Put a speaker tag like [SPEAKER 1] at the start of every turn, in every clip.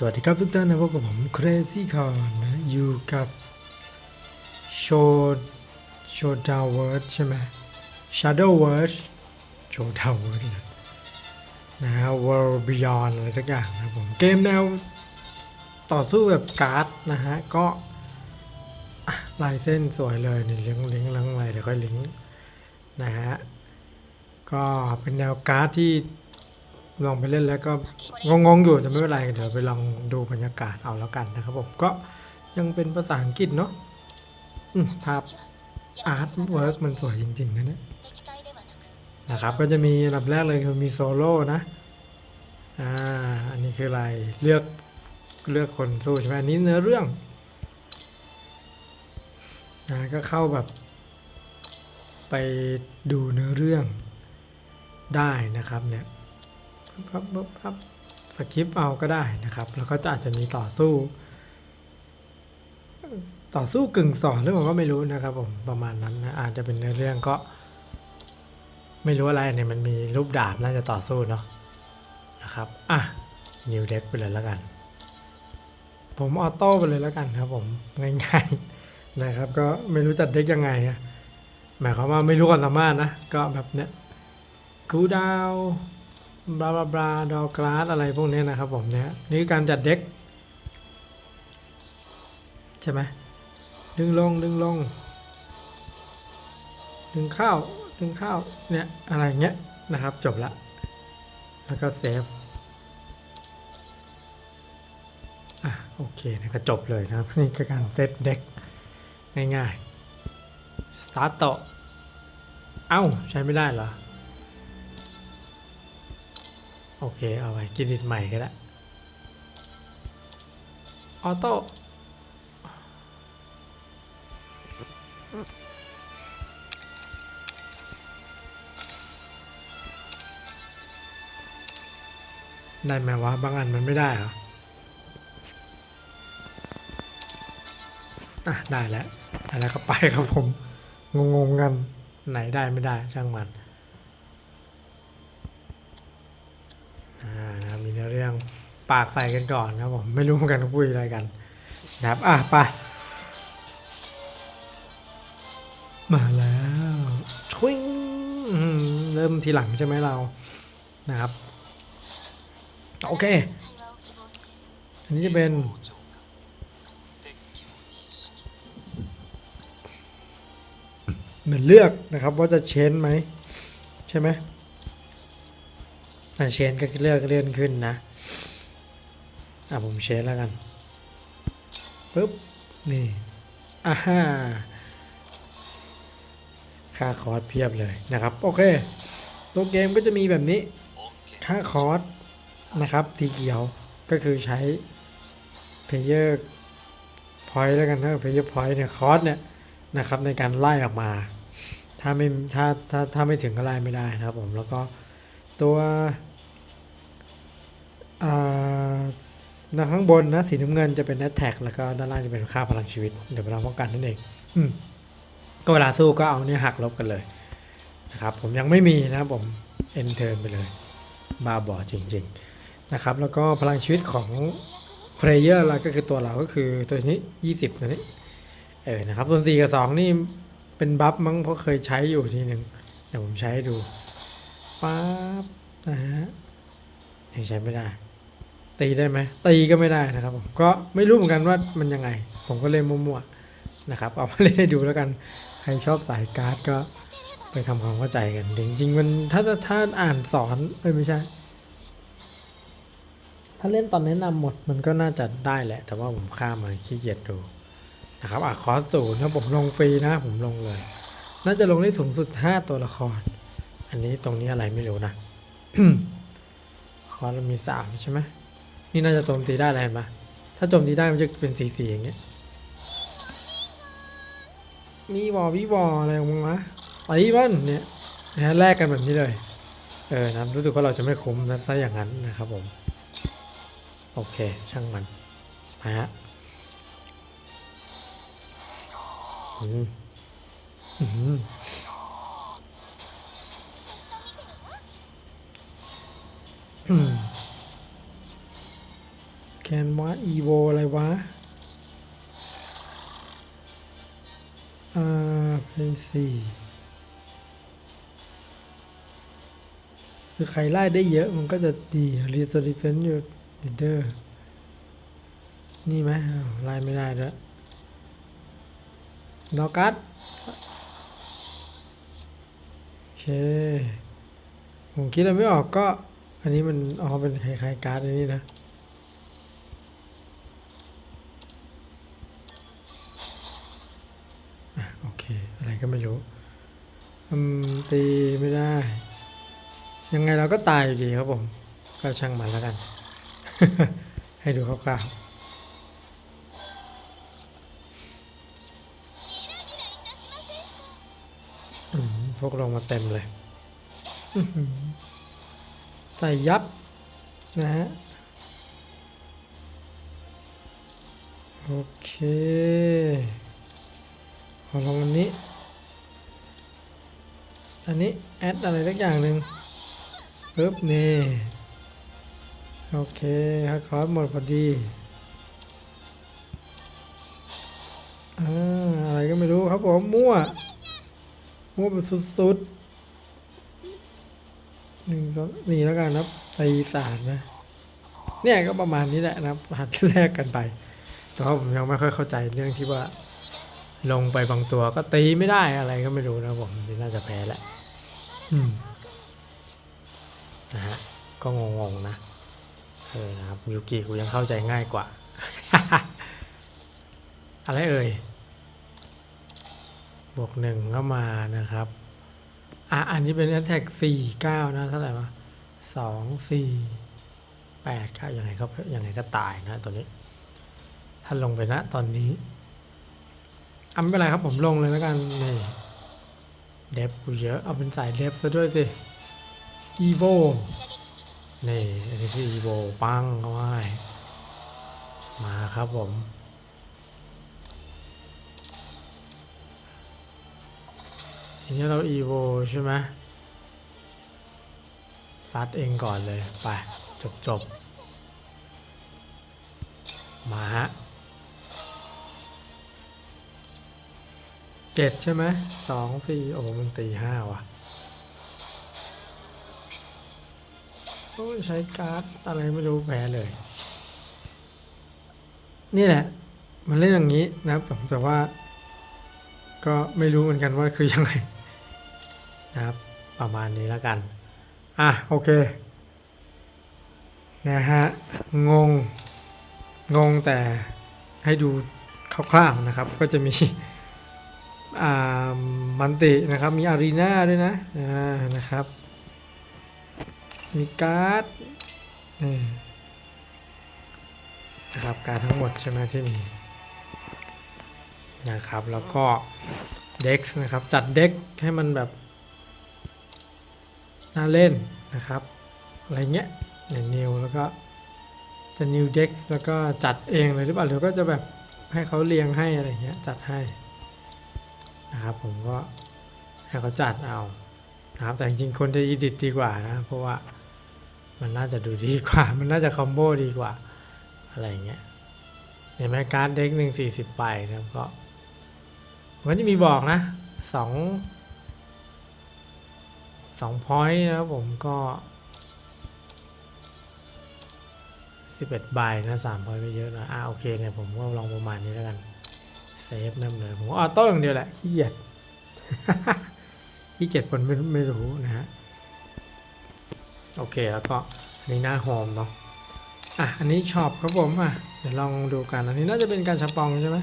[SPEAKER 1] สวัสดีครับทุกท่านนะพบกับผม Crazy c o n นะอยู่กับโชว์โชว์ดาวเวิร์ดใช่ไหม Shadow World โชว์ดาวเวิร์ดนะนะฮะ World Beyond อะไรสักอย่างนะผม เกมแนวต่อสู้แบบการ์ดนะฮะ ก็ลายเส้นสวยเลยนี่ลิงก์ลิงก์ลิงก์อะไรเดี๋ยวค่อยลิงก์นะฮะ ก็เป็นแนวการ์ดที่ ลองไปเล่นแล้วก็งงๆอยู่แต่ไม่เป็นไรเดี๋ยวไปลองดูบรรยากาศเอาแล้วกันนะครับผมก็ยังเป็นภาษาอังกฤษเนาะอืมภาพอาร์ตเวิร์กมันสวยจริง ๆ นะเนี่ยนะครับก็จะมีอันดับแรกเลยคือมีโซโล่นะอ่าอันนี้คืออะไรเลือกเลือกคนสู้ใช่ไหมอันนี้เนื้อเรื่องนะก็เข้าแบบ ไปดูเนื้อเรื่องได้นะครับเนี่ย พับพับพับสคริปต์เอาก็ได้นะครับ แล้วก็จะอาจจะมีต่อสู้ ต่อสู้กึ่งสอนหรือเปล่าก็ไม่รู้นะครับผมประมาณนั้นนะอาจจะเป็นในเรื่องก็ ไม่รู้อะไรเนี่ยมันมีรูปดาบน่าจะต่อสู้เนาะนะครับ อะนิวเด็กไปเลยแล้วกัน ผมออโต้ไปเลยแล้วกันครับผมง่ายๆนะครับ ก็ไม่รู้จัดเด็กยังไงอะหมายความว่าไม่รู้ความสามารถนะ ก็แบบเนี้ยกูดาว บลาบลาบลาดอกราสอะไรพวกนี้นะครับผมเนี่ยนี่การจัดเด็กใช่ไหมดึงลงดึงลง ดึงเข้าดึงเข้าเนี่ยอะไรเงี้ยนะครับจบละ แล้วก็เซฟอะโอเคนะก็จบเลยนะครับ นี่คือการเซตเด็กง่ายๆ สตาร์ทต่อเอ้าใช้ไม่ได้เหรอ โอเค เอาไปกินดิดใหม่ก็ได้ออโต้ได้ไหมวะ บางอันมันไม่ได้เหรอ อะ ได้แล้ว ได้แล้วก็ไปครับผม งงๆกัน ไหนได้ไม่ได้ช่างมัน อ่านะครับมีเนื้อเรื่อง ปากใส่กันก่อนครับผมไม่รู้เหมือนกันคุยอะไรกันนะครับอะไปมาแล้วชวิงเริ่มทีหลังใช่ไหมเรานะครับ โอเค อันนี้จะเป็นเหมือนเลือกนะครับว่าจะเชนไหมใช่ไหมอะเชนก็เลือกเลื่อนขึ้นนะ อะผมเชนแล้วกันปุ๊บนี่อ่าฮ่าค่าคอร์สเพียบเลยนะครับ โอเค ตัวเกมก็จะมีแบบนี้ ค่าคอร์สนะครับสีเขียวก็คือใช้ player point แล้วกันนะ player point เนี่ยคอร์สเนี่ยนะครับในการไล่ออกมา ถ้าไม่ถ้าถ้าถ้าไม่ถึงก็ไล่ไม่ได้นะครับผมแล้วก็ตัวอ่า ด้านข้างบนนะสีน้ำเงินจะเป็น attack แล้วก็ด้านล่างจะเป็นค่าพลังชีวิตเดี๋ยวพลังป้องกันนั่นเองอืมก็เวลาสู้ก็เอาเนี่ยหักลบกันเลยนะครับ ผมยังไม่มีนะครับผม end turn ไปเลยบาบอจริง ๆ นะครับ แล้วก็พลังชีวิตของ player เราก็คือตัวเราก็คือตัวนี้ 20นะนี่เออนะครับ ส่วน 4 กับ 2 นี่เป็นบัฟมั้งเพราะเคยใช้อยู่ทีหนึ่งเดี๋ยวผมใช้ดูปั๊บนะฮะยังใช้ไม่ได้ ตีได้ไหมตีก็ไม่ได้นะครับผมก็ไม่รู้เหมือนกันว่ามันยังไง ผมก็เล่นมั่วๆนะครับเอามาเล่นให้ดูแล้วกันใครชอบสายการ์ดก็ไปทำความเข้าใจกันจริงๆมันถ้าถ้าอ่านสอนเอ้ยไม่ใช่ ถ้าเล่นตอนแนะนำหมดมันก็น่าจะได้แหละ แต่ว่าผมข้ามมาขี้เกียจดูนะครับอะคอร์สศูนย์ถ้าผมลงฟรีนะผมลงเลย น่าจะลงได้สูงสุด 5 ตัวละคร อันนี้ตรงนี้อะไรไม่รู้นะคอร์สมีสามใช่ไหม นี่น่าจะโจมตีได้แล้วเห็นปะถ้าโจมตีได้มันจะเป็นสีสีอย่างเงี้ย มีวอวิวออะไรของมึงวะตีมันเนี่ยนะฮะแลกกันแบบนี้เลย เออนะรู้สึกว่าเราจะไม่คุ้มนะซะอย่างนั้นนะครับผม โอเค ช่างมันนะฮะอืมอืมอืมโอเค แคนวาอีโวอะไรวะอ่าเพย์สี่คือใครไล่ได้เยอะมันก็จะดีรีสอร์ดิเฟนต์อยู่ลีดเดอร์นี่ไหมไล่ไม่ได้ด้วยนอกัสโอเค ผมคิดอะไรไม่ออกก็ อันนี้มันอ๋อเป็นคล้ายๆการ์ดอันนี้นะ ตีไม่ได้ ยังไงเราก็ตายอยู่ดีครับผม ก็ช่างมันแล้วกัน ให้ดูคร่าวๆพวกลงมาเต็มเลยใส่ยับ นะฮะ โอเคขอลองอันนี้ อันนี้แอดอะไรสักอย่างหนึ่งปึ๊บนี่โอเคฮักคอร์สหมดพอดีอะไรก็ไม่รู้ครับผมมั่ว มั่วแบบสุดๆหนึ่งสองนี่แล้วกันนะครับตีสารนะเนี่ยก็ประมาณนี้แหละนะครับหัดแรกกันไป แต่ว่าผมยังไม่ค่อยเข้าใจเรื่องที่ว่า ลงไปบางตัวก็ตีไม่ได้อะไรก็ไม่รู้นะผมนี่น่าจะแพ้แหละ นะฮะ ก็งงๆนะ เออนะครับยูกิกูยังเข้าใจง่ายกว่า อะไรเอ่ย บวกหนึ่งก็มานะครับ อะ อันนี้เป็น attack สี่เก้านะเท่าไหร่วะสองสี่แปดเก้ายังไงก็ยังไงก็ตายนะตัวนี้ ถ้าลงไปนะตอนนี้อะไม่เป็นไรครับผมลงเลยแล้วกันนี่ เดฟกูเยอะเอาเป็นสายเดฟซะด้วยสิอีโวนี่อันนี้คืออีโวปังเข้าไมาครับผมทีนี้เราอีโวใช่ไหมซัดเองก่อนเลย ไป จบจบมาฮะ เจ็ดใช่ไหมสองสี่โอ้มันตีห้าว่ะโอ้ใช้การ์ดอะไรไม่รู้แพ้เลย นี่แหละ มันเล่นอย่างนี้นะครับแต่ว่า ก็ไม่รู้เหมือนกันว่าคือยังไงนะครับ ประมาณนี้แล้วกัน อะ โอเค นะฮะ งง งงแต่ให้ดูคร่าวๆนะครับ ก็จะมี มันตินะครับ มีอารีนาด้วยนะนะครับ มีการ์ดนะครับการดทั้งหมดใช่ไหมที่มีนะครับ แล้วก็เด็กนะครับ จัดเด็กให้มันแบบ น่าเล่นนะครับ อะไรเงี้ยเนี่ยนิวแล้วก็จะนิวเด็กแล้วก็จัดเองเลยหรือเปล่าหรือก็จะแบบให้เขาเรียงให้อะไรเงี้ยจัดให้ นะครับ ผมก็ให้เขาจัดเอานะครับแต่จริงๆคนจะอีดิทดีกว่านะ เพราะว่ามันน่าจะดูดีกว่า มันน่าจะคอมโบดีกว่า อะไรเงี้ยเห็นไหมการ์ดเด็กหนึ่งสี่สิบใบนะก็มันจะมีบอกนะสองสองพอยต์นะครับผมก็สิบเอ็ดใบนะสามพอยต์ก็เยอะนะอ่าโอเคเนี่ยผมก็ลองประมาณนี้แล้วกัน เซฟนั่นเลยผมออโต้อย่างเดียวแหละขี้เกียจขี้เกียจผลไม่ไม่รู้นะฮะโอเคแล้วก็อันนี้หน้าโฮมเนาะอะอันนี้ช็อปครับผมอะเดี๋ยวลองดูกันอันนี้น่าจะเป็นการชปองใช่ไหม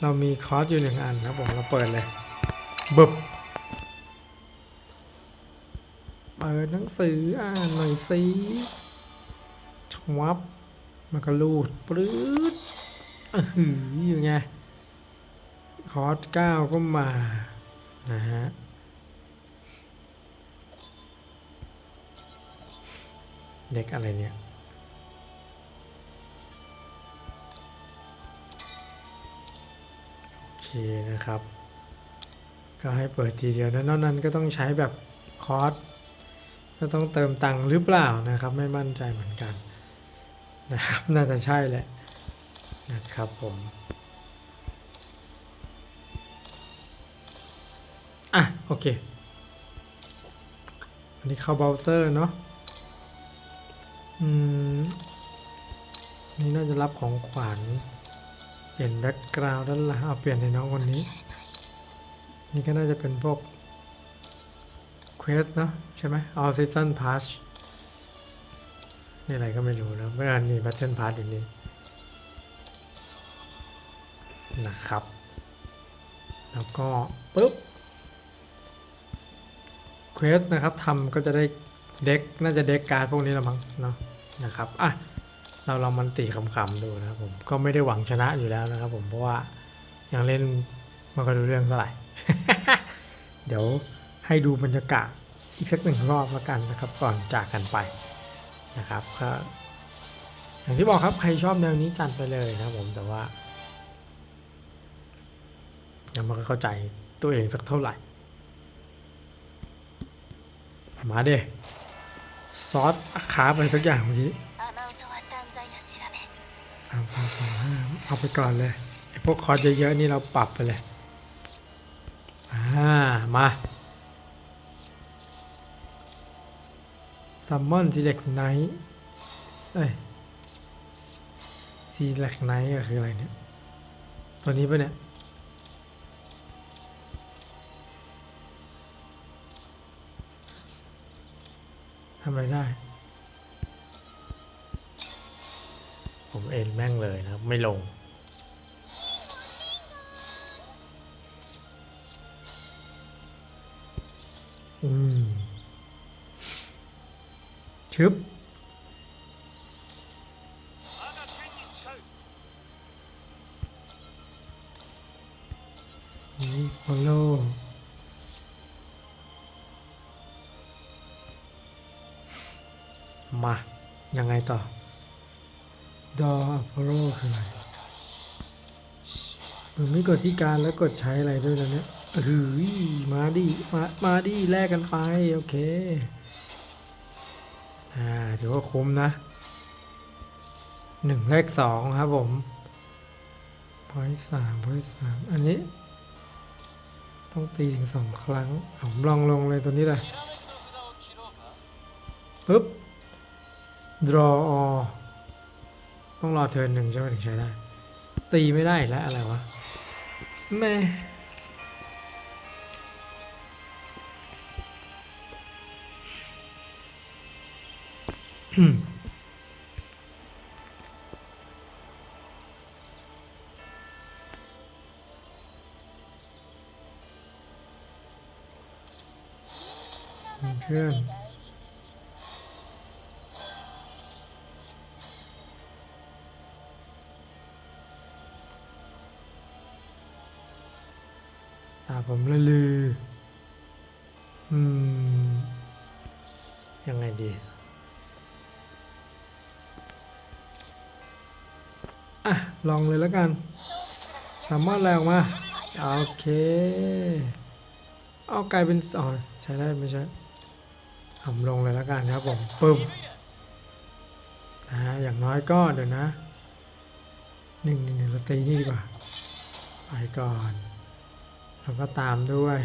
[SPEAKER 1] เรามีคอร์สอยู่หนึ่งอันครับผมเราเปิดเลยบึบเปิดหนังสืออ่านหน่อยสิชวับมันก็ลูดปลื้ดอือหืออยู่ไง คอร์สเก้าก็มานะฮะเด็กอะไรเนี่ยโอเคนะครับ ก็ให้เปิดทีเดียวนะนอกนั้นก็ต้องใช้แบบคอร์สก็ต้องเติมตังค์หรือเปล่านะครับ ไม่มั่นใจเหมือนกันนะครับ น่าจะใช่แหละนะครับผม โอเค อันนี้เข้าเบราว์เซอร์เนาะ อืม นี่น่าจะรับของขวัญ เปลี่ยนแบ็กกราวด์ด้านหลังเอาเปลี่ยนในน้องคนนี้ นี่ก็น่าจะเป็นพวกเควสเนอะใช่ไหม All Season Pass นี่อะไรก็ไม่รู้นะไม่อันนี้ Battle Pass อยู่นี่นะครับ แล้วก็ปุ๊บ เควสนะครับทำก็จะได้เด็กน่าจะเด็กการ์ดพวกนี้ละมั้งเนาะนะครับอะเราลองมันตีขำๆดูนะครับผมก็ไม่ได้หวังชนะอยู่แล้วนะครับผมเพราะว่ายังเล่นมันก็ดูเรื่องเท่าไหร่ เดี๋ยวให้ดูบรรยากาศอีกสักหนึ่งรอบล้วกันนะครับ ก่อนจากกันไปนะครับก็อย่างที่บอกครับใครชอบแนวนี้จัดไปเลยนะครับผมแต่ว่ายังไม่เข้าใจตัวเองสักเท่าไหร่ มาเด้ซอสขาอะไปสักอย่างเมื่อกี้สามสามสามห้าเอาไปก่อนเลยไอพวกคอเยอะๆนี่เราปรับไปเลยอ่ามาซัมมอนซีเล็กไนท์เอ้ยซีเล็กไนท์คืออะไรเนี่ย ตัวนี้ปะเนี่ย อะไรได้ ผมเอ็นแม่งเลยนะครับ ไม่ลง อืมชึบ ต่อดออพโลคืออะไรมันไม่กดที่การแล้วกดใช้อะไรด้วยนะเนี่ยเฮ้ยมาดิมามาดิแลกกันไป โอเค อ่าถือว่าคุ้มนะหนึ่งแลกสองครับผมพอยสามพอยสามอันนี้ ต้องตีถึงสองครั้ง ผมลองลงเลยตัวนี้เลยปึ๊บ draw all ต้องรอเทิร์นหนึ่งใช่ไหมถึงใช้ได้ ตีไม่ได้อีกแล้วอะไรวะแม่เพื่อน ผมละลือ อืม ยังไงดี อะ ลองเลยแล้วกัน สามารถอะไรออกมา โอเค เอากลายเป็นอ๋อใช้ได้ไม่ใช่ทำลงเลยแล้วกันครับผมปึ้มนะอย่างน้อยก็เดี๋ยวนะหนึ่งหนึ่งหนึ่งเราตีนี่ดีกว่า ไปก่อน แล้วก็ตามด้วย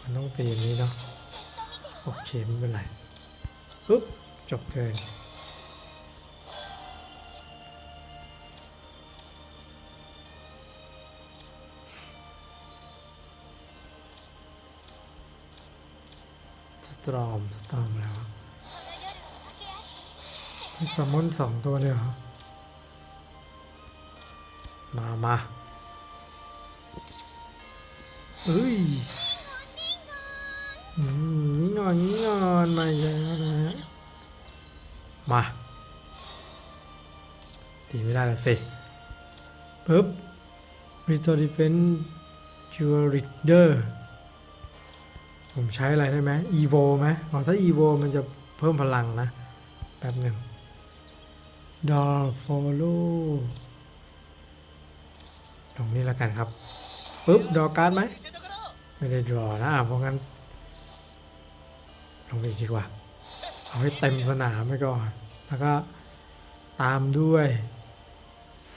[SPEAKER 1] มันต้องตีอย่างนี้เนาะ โอเคไม่เป็นไรปุ๊บ จบเทิร์นสตรอม สตรอมแล้วะมีแซลมอนสองตัวเลยเหรอ มามาเอ้ยอืมนี่งอนนี่งอนมาแล้วนะฮะมาตีไม่ได้แล้วสิปึ๊บ Restore Defense Jewel Reader ผมใช้อะไรได้ไหม Evo ไหมอ๋อถ้า Evo มันจะเพิ่มพลังนะ แป๊บหนึ่ง Door Follow รงนี้แล้วกันครับปึ๊บดอการ์ดไหมไม่ได้ดรอนะเพราะงั้น ลงไปอีกดีกว่า เอาให้เต็มสนามไปก่อน แล้วก็ตามด้วย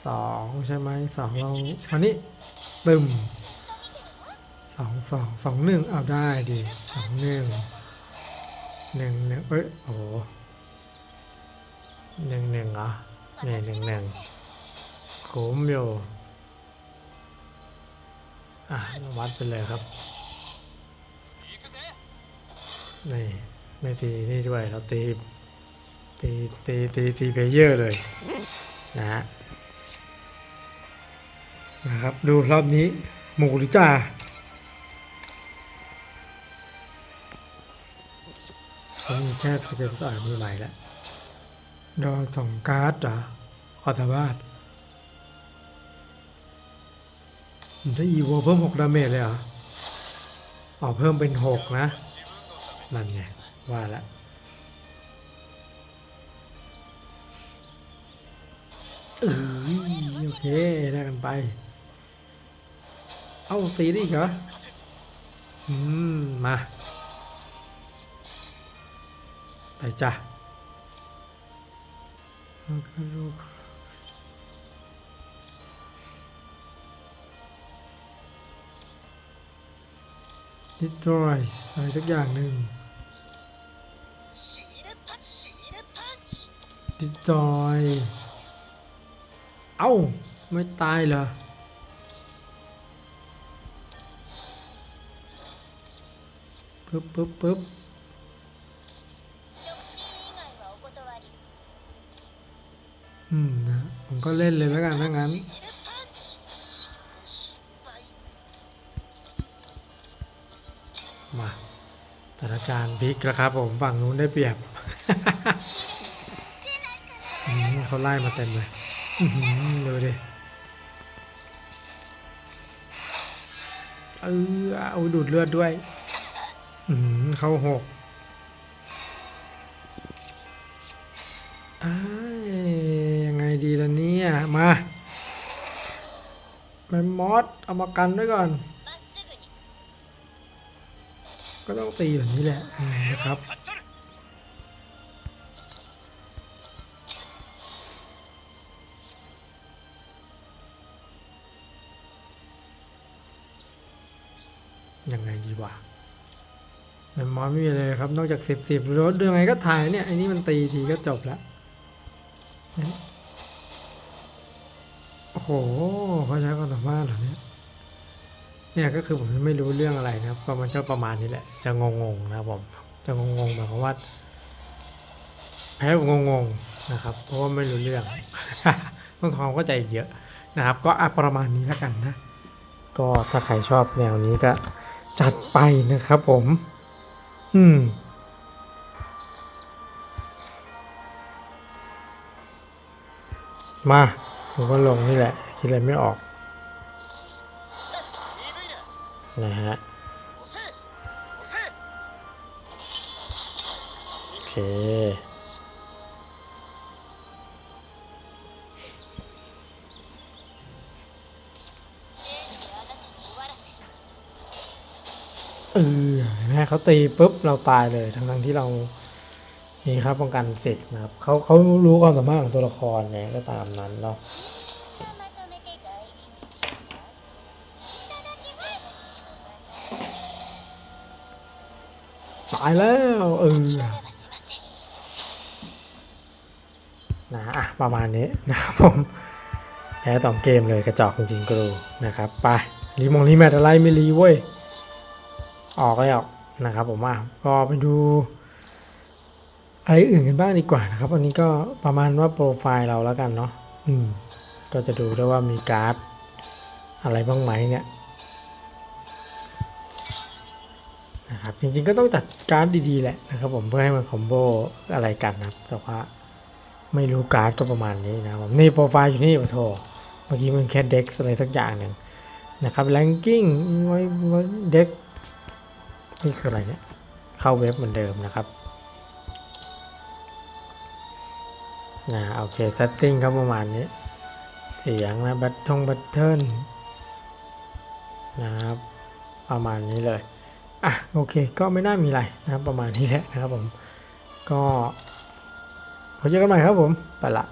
[SPEAKER 1] สองใช่ไหมสองเราวันนี้ตึมสองสองสองหนึ่งเอาได้ดิสองหนึ่งหนึ่งหนึ่งเอ้ยโอ้โหหนึ่งหนึ่งเหรอเนี่ยหนึ่งหนึ่งคุ้มอยู่ อะวัดไปเลยครับ นี่ไม่ตีนี่ด้วยเราตีตีตีตีตีเพเยอร์เลยนะฮะนะครับดูรอบนี้หมูหรือจ่าเขามีแค่สเกลต่อยมือใหม่แล้วดอสองการ์ดเหรอคอตาบาท มันจะอีโวเพิ่มหกดาเมจเลยเหรออ๋อเพิ่มเป็นหกนะ นั่นไง ว่าละเอ้ยโอเค ได้กันไป เอาตีได้อีกเหรอ อืม มา ไปจ้ะแล้วก็ลูกดิสทร destroys อะไรสักอย่างหนึ่ง destroy เอ้า ไม่ตายเหรอ ปึ๊บปึ๊บปึ๊บอืมนะ ผมก็เล่นเลยแล้วกันถ้างั้น มาสถานการณ์พลิกนะครับผมฝั่งนู้นได้เปรียบเขาไล่มาเต็มเลยดูดิเออเอาดูดเลือดด้วยเขาหกยังไงดีล่ะเนี่ย มาแมมมอสเอามากันด้วยก่อน ก็ต้องตีแบบนี้แหละนะครับยังไงดีวะแมมมอไม่มีเลยครับ นอกจากสิบสิบรถยังไงก็ถ่ายเนี่ยไอ้นี่มันตีทีก็จบแล้วโอ้โหเขาใช้ความสามารถเหรอเนี่ย เนี่ยก็คือผมไม่รู้เรื่องอะไรนะครับ ก็มันจะประมาณนี้แหละ จะงงๆนะครับผมจะงงๆหมายความว่าแพ้งงๆนะครับ เพราะว่าไม่รู้เรื่อง ต้องทำความเข้าใจเยอะนะครับ ก็อะประมาณนี้แล้วกันนะ ก็ถ้าใครชอบแนวนี้ก็จัดไปนะครับผม อืมมาผมก็ลงนี่แหละ คิดอะไรไม่ออก นะฮะโอเคเออนะเขาตีปุ๊บเราตายเลยทั้งทั้งที่เรามีครับป้องกันเสร็จนะครับเขาเขารู้ความสามารถของตัวละครเนี่ยก็ตามนั้นเนาะ ตายแล้วเออนะประมาณนี้นะครับผมแพ้ต่องเกมเลยกระจอกจริงๆกรูนะครับไปรีมองรีแมทอะไรไม่รีเว้ยออกแล้วนะครับผมอะก็ไปดูอะไรอื่นกันบ้างดีกว่านะครับวันนี้ก็ประมาณว่าโปรไฟล์เราแล้วกันเนาะอืมก็จะดูได้ว่ามีการ์ดอะไรบ้างไหมเนี่ย นะครับ จริงๆก็ต้องจัดการดีๆแหละนะครับผมเพื่อให้มันคอมโบอะไรกันนะครับ แต่ว่าไม่รู้การ์ดก็ประมาณนี้นะครับผมนี่โปรไฟล์อยู่นี่ปะโทเมื่อกี้มันแค่เด็กอะไรสักอย่างหนึ่งนะครับแรงกิ้งไว้ไว้เด็กนี่คืออะไรเนี่ย เข้าเว็บเหมือนเดิมนะครับนะโอเคเซตติ้งครับประมาณนี้ เสียงนะบัตทงบัตเทิลนะครับ ประมาณนี้เลย อะโอเคก็ไม่น่ามีอะไรนะครับประมาณนี้แหละนะครับผมก็พบเจอกันใหม่ครับผมไปละ